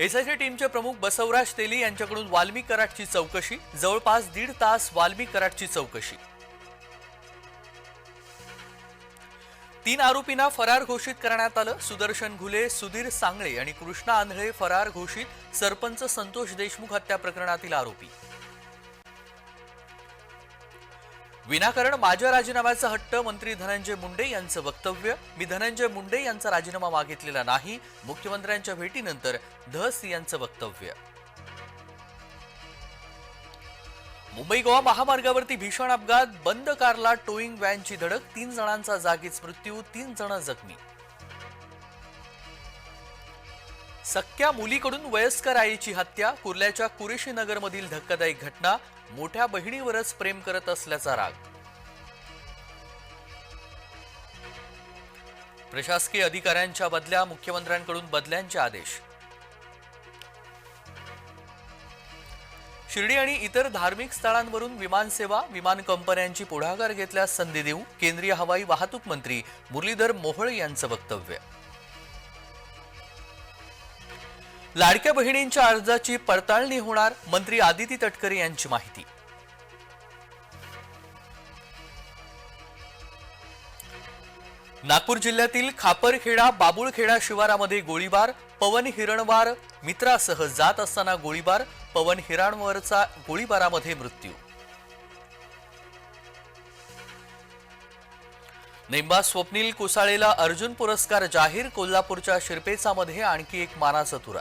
SIT टीमचे प्रमुख बसवराज तेली यांच्याकडून वाल्मी कराटची चौकशी जवळपास दीड तास वाल्मी कराटची चौकशी. तीन आरोपींना फरार घोषित करण्यात आलं. सुदर्शन घुले सुधीर सांगळे आणि कृष्णा आंधळे फरार घोषित. सरपंच संतोष देशमुख हत्या प्रकरणातील आरोपी. विनाकारण माझ्या राजीनाम्याचा हट्ट मंत्री धनंजय मुंडे यांचं वक्तव्य. मी धनंजय मुंडे यांचा राजीनामा मागितलेला नाही. मुख्यमंत्र्यांच्या भेटीनंतर धस यांचं वक्तव्य. मुंबई गोवा महामार्गावरती भीषण अपघात. बंद कारला टोईंग व्हॅनची धडक. तीन जणांचा जागीच मृत्यू. तीन जण जखमी. सख्या मुलीकडून वयस्कर आईची हत्या कुर्ल्याच्या कुरेशी नगरमधील धक्कादायक घटना मोठ्या बहिणीवरच प्रेम करत असल्याचा राग. प्रशासकीय अधिकाऱ्यांच्या बदल्या मुख्यमंत्र्यांकडून बदल्यांचे आदेश. शिर्डी आणि इतर धार्मिक स्थळांवरून विमानसेवा विमान कंपन्यांची पुढाकार घेतल्यास संधी देऊ केंद्रीय हवाई वाहतूक मंत्री मुरलीधर मोहोळ यांचं वक्तव्य. लाडक्या बहिणींच्या अर्जाची पडताळणी होणार मंत्री आदिती तटकरे यांची माहिती. नागपूर जिल्ह्यातील खापरखेडा बाबुळखेडा शिवारामध्ये गोळीबार पवन हिरणवार मित्रासह जात असताना गोळीबार पवन हिरणवरचा गोळीबारामध्ये मृत्यू. नेमबा स्वप्नील कुसाळेला अर्जुन पुरस्कार जाहीर कोल्हापूरच्या शिरपेचामध्ये आणखी एक मानाचा तुरा.